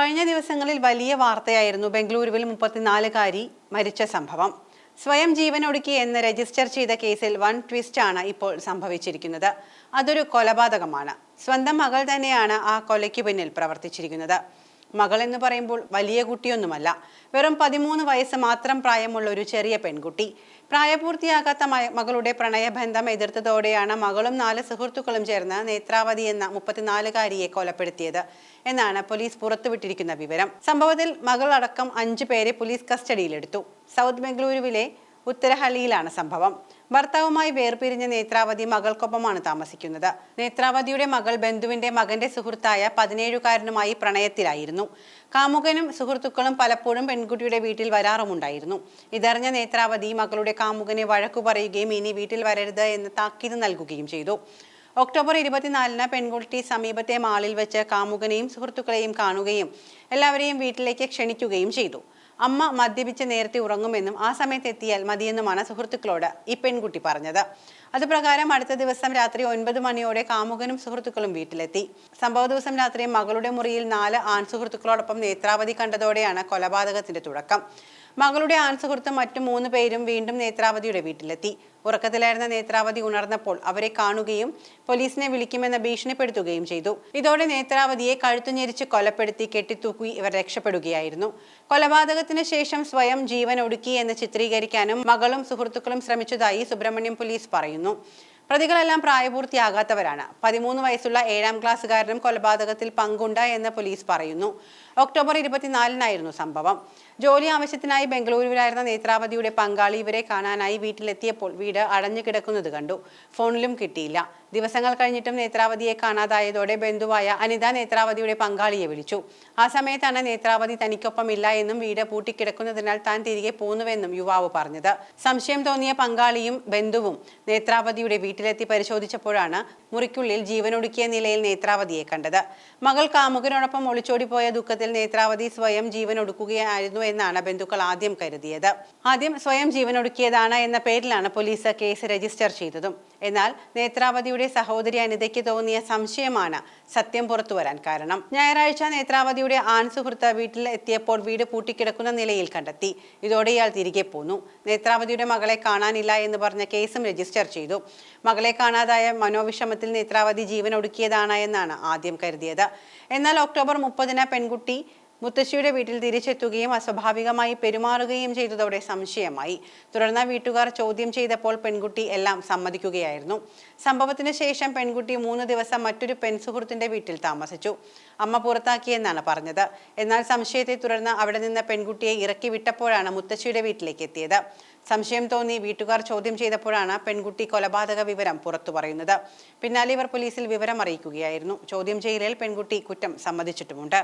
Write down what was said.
കഴിഞ്ഞ ദിവസങ്ങളിൽ വലിയ വാർത്തയായിരുന്നു ബംഗളൂരുവിൽ മുപ്പത്തിനാലുകാരി മരിച്ച സംഭവം. സ്വയം ജീവനൊടുക്കി എന്ന് രജിസ്റ്റർ ചെയ്ത കേസിൽ വൺ ട്വിസ്റ്റ് ആണ് ഇപ്പോൾ സംഭവിച്ചിരിക്കുന്നത്. അതൊരു കൊലപാതകമാണ്. സ്വന്തം മകൾ തന്നെയാണ് ആ കൊലയ്ക്ക് പിന്നിൽ പ്രവർത്തിച്ചിരിക്കുന്നത്. മകൾ എന്ന് പറയുമ്പോൾ വലിയ കുട്ടിയൊന്നുമല്ല. വെറും പതിമൂന്ന് വയസ്സ് മാത്രം പ്രായമുള്ള ഒരു ചെറിയ പെൺകുട്ടി. പ്രായപൂർത്തിയാകാത്ത മകളുടെ പ്രണയബന്ധം എതിർത്തതോടെയാണ് മകളും നാല് സുഹൃത്തുക്കളും ചേർന്ന് നേത്രാവതി എന്ന മുപ്പത്തിനാലുകാരിയെ കൊലപ്പെടുത്തിയത് എന്നാണ് പോലീസ് പുറത്തുവിട്ടിരിക്കുന്ന വിവരം. സംഭവത്തിൽ മകളടക്കം അഞ്ചു പേരെ പോലീസ് കസ്റ്റഡിയിലെടുത്തു. സൗത്ത് ബംഗളൂരുവിലെ ഉത്തരഹള്ളിയിലാണ് സംഭവം. ഭർത്താവുമായി വേർപിരിഞ്ഞ നേത്രാവതി മകൾക്കൊപ്പമാണ് താമസിക്കുന്നത്. നേത്രാവതിയുടെ മകൾ ബന്ധുവിന്റെ മകന്റെ സുഹൃത്തായ പതിനേഴുകാരനുമായി പ്രണയത്തിലായിരുന്നു. കാമുകനും സുഹൃത്തുക്കളും പലപ്പോഴും പെൺകുട്ടിയുടെ വീട്ടിൽ വരാറുമുണ്ടായിരുന്നു. ഇതറിഞ്ഞ നേത്രാവതി മകളുടെ കാമുകനെ വഴക്കു പറയുകയും ഇനി വീട്ടിൽ വരരുത് എന്ന് താക്കീത് നൽകുകയും ചെയ്തു. ഒക്ടോബർ ഇരുപത്തിനാലിന് പെൺകുട്ടി സമീപത്തെ മാളിൽ വെച്ച് കാമുകനെയും സുഹൃത്തുക്കളെയും കാണുകയും എല്ലാവരെയും വീട്ടിലേക്ക് ക്ഷണിക്കുകയും ചെയ്തു. അമ്മ മദ്യപിച്ച് നേരത്തെ ഉറങ്ങുമെന്നും ആ സമയത്ത് എത്തിയാൽ മതിയെന്നുമാണ് സുഹൃത്തുക്കളോട് ഈ പെൺകുട്ടി പറഞ്ഞത്. അതുപ്രകാരം അടുത്ത ദിവസം രാത്രി ഒൻപത് മണിയോടെ കാമുകനും സുഹൃത്തുക്കളും വീട്ടിലെത്തി. സംഭവ ദിവസം രാത്രി മകളുടെ മുറിയിൽ നാല് ആൺ സുഹൃത്തുക്കളോടൊപ്പം നേത്രാവതി കണ്ടതോടെയാണ് കൊലപാതകത്തിന്റെ തുടക്കം. മകളുടെ ആൻസർ കൊടുത്ത മറ്റു മൂന്ന് പേരും വീണ്ടും നേത്രാവതിയുടെ വീട്ടിലെത്തി. ഉറക്കത്തിലായിരുന്ന നേത്രാവതി ഉണർന്നപ്പോൾ അവരെ കാണുകയും പോലീസിനെ വിളിക്കുമെന്ന് ഭീഷണിപ്പെടുത്തുകയും ചെയ്തു. ഇതോടെ നേത്രാവതിയെ കഴുത്തുഞ്ഞെരിച്ച് കൊലപ്പെടുത്തി കെട്ടിത്തൂക്കി ഇവർ രക്ഷപ്പെടുകയായിരുന്നു. കൊലപാതകത്തിന് ശേഷം സ്വയം ജീവൻ ഒടുക്കി എന്ന് ചിത്രീകരിക്കാനും മകളും സുഹൃത്തുക്കളും ശ്രമിച്ചതായി സുബ്രഹ്മണ്യം പോലീസ് പറയുന്നു. പ്രതികളെല്ലാം പ്രായപൂർത്തിയാകാത്തവരാണ്. പതിമൂന്ന് വയസ്സുള്ള ഏഴാം ക്ലാസ്സുകാരനും കൊലപാതകത്തിൽ പങ്കുണ്ട് എന്ന് പോലീസ് പറയുന്നു. ഒക്ടോബർ ഇരുപത്തിനാലിനായിരുന്നു സംഭവം. ജോലി ആവശ്യത്തിനായി ബംഗളൂരുവിലായിരുന്ന നേത്രാവതിയുടെ പങ്കാളി ഇവരെ കാണാനായി വീട്ടിലെത്തിയപ്പോൾ വീട് അടഞ്ഞു കിടക്കുന്നത് കണ്ടു. ഫോണിലും കിട്ടിയില്ല. ദിവസങ്ങൾ കഴിഞ്ഞിട്ടും നേത്രാവതിയെ കാണാതായതോടെ ബന്ധുവായ അനിത നേത്രാവതിയുടെ പങ്കാളിയെ വിളിച്ചു. ആ സമയത്താണ് നേത്രാവതി തനിക്കൊപ്പമില്ല എന്നും വീട് പൂട്ടിക്കിടക്കുന്നതിനാൽ താൻ തിരികെ പോന്നുവെന്നും യുവാവ് പറഞ്ഞത്. സംശയം തോന്നിയ പങ്കാളിയും ബന്ധുവും നേത്രാവതിയുടെ വീട്ടിലെത്തി പരിശോധിച്ചപ്പോഴാണ് മുറിക്കുള്ളിൽ ജീവനൊടുക്കിയ നിലയിൽ നേത്രാവതിയെ കണ്ടത്. മകൾ കാമുകനോടൊപ്പം ഒളിച്ചോടിപ്പോയ ദുഃഖത്തിൽ നേത്രാവതി സ്വയം ജീവനൊടുക്കുകയായിരുന്നു എന്നാണ് ബന്ധുക്കൾ ആദ്യം കരുതിയത്. ആദ്യം സ്വയം ജീവനൊടുക്കിയതാണ് എന്ന പേരിലാണ് പോലീസ് കേസ് രജിസ്റ്റർ ചെയ്തതും. എന്നാൽ നേത്രാവതിയുടെ സഹോദരി അനിതയ്ക്ക് തോന്നിയ സംശയമാണ് സത്യം പുറത്തു വരാൻ കാരണം. ഞായറാഴ്ച നേത്രാവതിയുടെ ആൺ സുഹൃത്ത് വീട്ടിൽ എത്തിയപ്പോൾ വീട് പൂട്ടിക്കിടക്കുന്ന നിലയിൽ കണ്ടെത്തി. ഇതോടെ ഇയാൾ തിരികെ പോന്നു. നേത്രാവതിയുടെ മകളെ കാണാനില്ല എന്ന് പറഞ്ഞ കേസും രജിസ്റ്റർ ചെയ്തു. മകളെ കാണാതായ മനോവിഷമത്തിൽ നേത്രാവതി ജീവൻ ഒടുക്കിയതാണ് എന്നാണ് ആദ്യം കരുതിയത്. എന്നാൽ ഒക്ടോബർ മുപ്പതിന് പെൺകുട്ടി മുത്തശ്ശിയുടെ വീട്ടിൽ തിരിച്ചെത്തുകയും അസ്വാഭാവികമായി പെരുമാറുകയും ചെയ്തതോടെ സംശയമായി. തുടർന്ന് വീട്ടുകാർ ചോദ്യം ചെയ്തപ്പോൾ പെൺകുട്ടി എല്ലാം സമ്മതിക്കുകയായിരുന്നു. സംഭവത്തിന് ശേഷം പെൺകുട്ടി മൂന്ന് ദിവസം മറ്റൊരു പെൺസുഹൃത്തിന്റെ വീട്ടിൽ താമസിച്ചു. അമ്മ പുറത്താക്കിയെന്നാണ് പറഞ്ഞത്. എന്നാൽ സംശയത്തെ തുടർന്ന് അവിടെ നിന്ന് പെൺകുട്ടിയെ ഇറക്കി വിട്ടപ്പോഴാണ് മുത്തശ്ശിയുടെ വീട്ടിലേക്ക് എത്തിയത്. സംശയം തോന്നി വീട്ടുകാർ ചോദ്യം ചെയ്തപ്പോഴാണ് പെൺകുട്ടി കൊലപാതക വിവരം പുറത്തു പറയുന്നത്. പിന്നാലെ ഇവർ പോലീസിൽ വിവരം അറിയിക്കുകയായിരുന്നു. ചോദ്യം ചെയ്യലിൽ പെൺകുട്ടി കുറ്റം സമ്മതിച്ചിട്ടുമുണ്ട്.